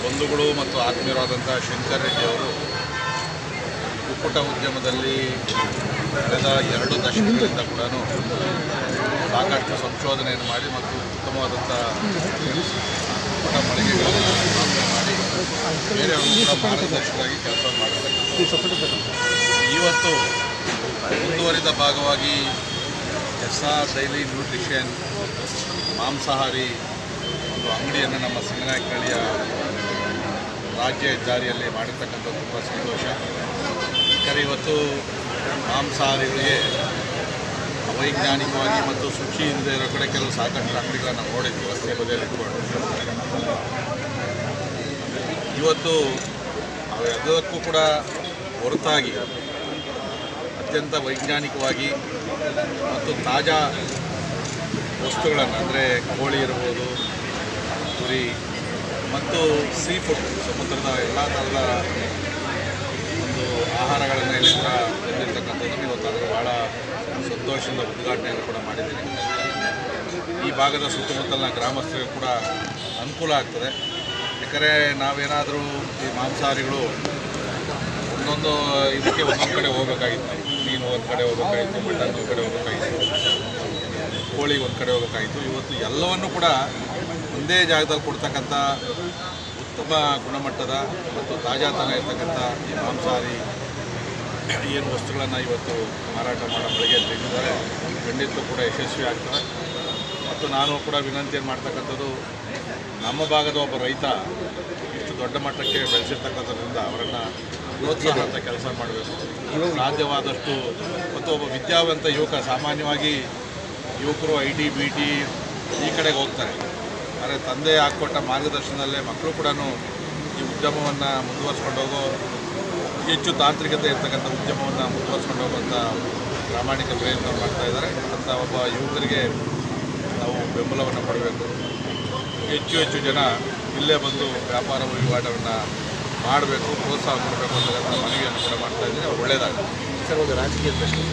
ಬಂಧುಗಳು ಮತ್ತು ಆತ್ಮೀಯರಾದಂಥ ಶಂಕರ್ ರೆಡ್ಡಿ ಅವರು ಕುಕ್ಕುಟ ಉದ್ಯಮದಲ್ಲಿ ಕಳೆದ ಎರಡು ದಶಕಗಳಿಂದ ಕೂಡ ಸಾಕಷ್ಟು ಸಂಶೋಧನೆಯನ್ನು ಮಾಡಿ ಮತ್ತು ಉತ್ತಮವಾದಂಥ ಕುಕ್ಕುಟ ಮಳಿಗೆಗಳನ್ನು ಮಾಡಿ ಬೇರೆಯವರು ಕೂಡ ಮಾರ್ಗದರ್ಶಕರಾಗಿ ಕೆಲಸ ಮಾಡತಕ್ಕಂಥ ಇವತ್ತು ಮುಂದುವರಿದ ಭಾಗವಾಗಿ ಎಸ್ ಆರ್ ಡೈಲಿ ನ್ಯೂಟ್ರಿಷನ್ ಮಾಂಸಾಹಾರಿ ಒಂದು ಅಂಗಡಿಯನ್ನು ನಮ್ಮ ಸಿಂಗನಾಯಕನಹಳ್ಳಿಯ ರಾಜ್ಯ ಹೆದ್ದಾರಿಯಲ್ಲಿ ಮಾಡಿರ್ತಕ್ಕಂಥದ್ದು ತುಂಬ ಸಂತೋಷ. ಯಾಕಂದರೆ ಇವತ್ತು ಮಾಂಸಾಹಾರಿಗಳಿಗೆ ಅವೈಜ್ಞಾನಿಕವಾಗಿ ಮತ್ತು ಶುಚಿ ಇಲ್ಲದೆ ಇರೋ ಕಡೆ ಕೆಲವು ಸಾಕಷ್ಟು ಅಂಗಡಿಗಳನ್ನು ನೋಡಿದ್ವಿ, ರಸ್ತೆ ಬದಿಯಲ್ಲಿ ಇಟ್ಕೊಂಡು ಇವತ್ತು ಅವೆಲ್ಲದಕ್ಕೂ ಕೂಡ ಹೊರತಾಗಿ ಅತ್ಯಂತ ವೈಜ್ಞಾನಿಕವಾಗಿ ಮತ್ತು ತಾಜಾ ವಸ್ತುಗಳನ್ನು, ಅಂದರೆ ಕೋಳಿ ಇರ್ಬೋದು, ಕುರಿ ಮತ್ತು ಸೀ ಫುಡ್ ಸಮುದ್ರದ ಎಲ್ಲ ಥರದ ಒಂದು ಆಹಾರಗಳನ್ನು ಇಲ್ಲಿ ಕೂಡ ಬಂದಿರತಕ್ಕಂಥದ್ದು ಇವತ್ತು ಭಾಳ ಸಂತೋಷದಿಂದ ಉದ್ಘಾಟನೆಯನ್ನು ಕೂಡ ಮಾಡಿದ್ದೀನಿ ಈ ಭಾಗದ ಸುತ್ತಮುತ್ತಲಿನ ಗ್ರಾಮಸ್ಥರಿಗೂ ಕೂಡ ಅನುಕೂಲ ಆಗ್ತದೆ. ಯಾಕಂದರೆ ನಾವೇನಾದರೂ ಈ ಮಾಂಸಾಹಾರಿಗಳು ಒಂದೊಂದು ಇದಕ್ಕೆ ಒಂದೊಂದು ಕಡೆ ಹೋಗಬೇಕಾಗಿತ್ತು. ಮೀನು ಒಂದು ಕಡೆ ಹೋಗಬೇಕಾಗಿತ್ತು, ಮಟನ್ ಒಂದು ಕಡೆ ಹೋಗಬೇಕಾಗಿತ್ತು, ಕೋಳಿ ಒಂದು ಕಡೆ ಹೋಗಬೇಕಾಗಿತ್ತು. ಇವತ್ತು ಎಲ್ಲವನ್ನು ಕೂಡ ಒಂದೇ ಜಾಗದಲ್ಲಿ ಕೊಡ್ತಕ್ಕಂಥ ಉತ್ತಮ ಗುಣಮಟ್ಟದ ಮತ್ತು ತಾಜಾತನ ಇರ್ತಕ್ಕಂಥ ಈ ಮಾಂಸಾಹಾರಿ ಏನು ವಸ್ತುಗಳನ್ನು ಇವತ್ತು ಮಾರಾಟ ಮಾಡೋ ಬೆಳಗ್ಗೆ ತೆಗೆದಿದ್ದಾರೆ ಖಂಡಿತ ಕೂಡ ಯಶಸ್ವಿ ಆಗ್ತದೆ. ಮತ್ತು ನಾನು ಕೂಡ ವಿನಂತಿಯನ್ನು ಮಾಡ್ತಕ್ಕಂಥದ್ದು, ನಮ್ಮ ಭಾಗದ ಒಬ್ಬ ರೈತ ಇಷ್ಟು ದೊಡ್ಡ ಮಟ್ಟಕ್ಕೆ ಬೆಳೆಸಿರ್ತಕ್ಕಂಥದ್ರಿಂದ ಅವರನ್ನು ಪ್ರೋತ್ಸಾಹ ಅಂತ ಕೆಲಸ ಮಾಡಬೇಕು. ಸಾಧ್ಯವಾದಷ್ಟು ಮತ್ತು ಒಬ್ಬ ವಿದ್ಯಾವಂತ ಯುವಕ, ಸಾಮಾನ್ಯವಾಗಿ ಯುವಕರು ಐ ಟಿ ಈ ಕಡೆಗೆ ಹೋಗ್ತಾರೆ. ಆದರೆ ತಂದೆ ಹಾಕ್ಕೊಟ್ಟ ಮಾರ್ಗದರ್ಶನದಲ್ಲೇ ಮಕ್ಕಳು ಕೂಡ ಈ ಉದ್ಯಮವನ್ನು ಮುಂದುವರ್ಸ್ಕೊಂಡು ಹೋಗೋ ಹೆಚ್ಚು ತಾಂತ್ರಿಕತೆ ಇರ್ತಕ್ಕಂಥ ಉದ್ಯಮವನ್ನು ಮುಂದುವರ್ಸ್ಕೊಂಡು ಹೋಗುವಂಥ ಪ್ರಾಮಾಣಿಕ ಪ್ರಯತ್ನ ಮಾಡ್ತಾ ಇದ್ದಾರೆ. ಅಂಥ ಒಬ್ಬ ಯುವಕರಿಗೆ ನಾವು ಬೆಂಬಲವನ್ನು ಕೊಡಬೇಕು. ಹೆಚ್ಚು ಹೆಚ್ಚು ಜನ ಇಲ್ಲೇ ಬಂದು ವ್ಯಾಪಾರ ವಹಿವಾಟವನ್ನು ಮಾಡಬೇಕು, ಪ್ರೋತ್ಸಾಹ ಕೊಡಬೇಕು ಅಂತಕ್ಕಂಥ ಮನವಿಯನ್ನು ಕೂಡ ಮಾಡ್ತಾ ಇದ್ದೀನಿ ಒಳ್ಳೆಯದಾಗುತ್ತೆ ಸರ್, ಒಂದು ರಾಜಕೀಯ ಪ್ರಶ್ನೆ.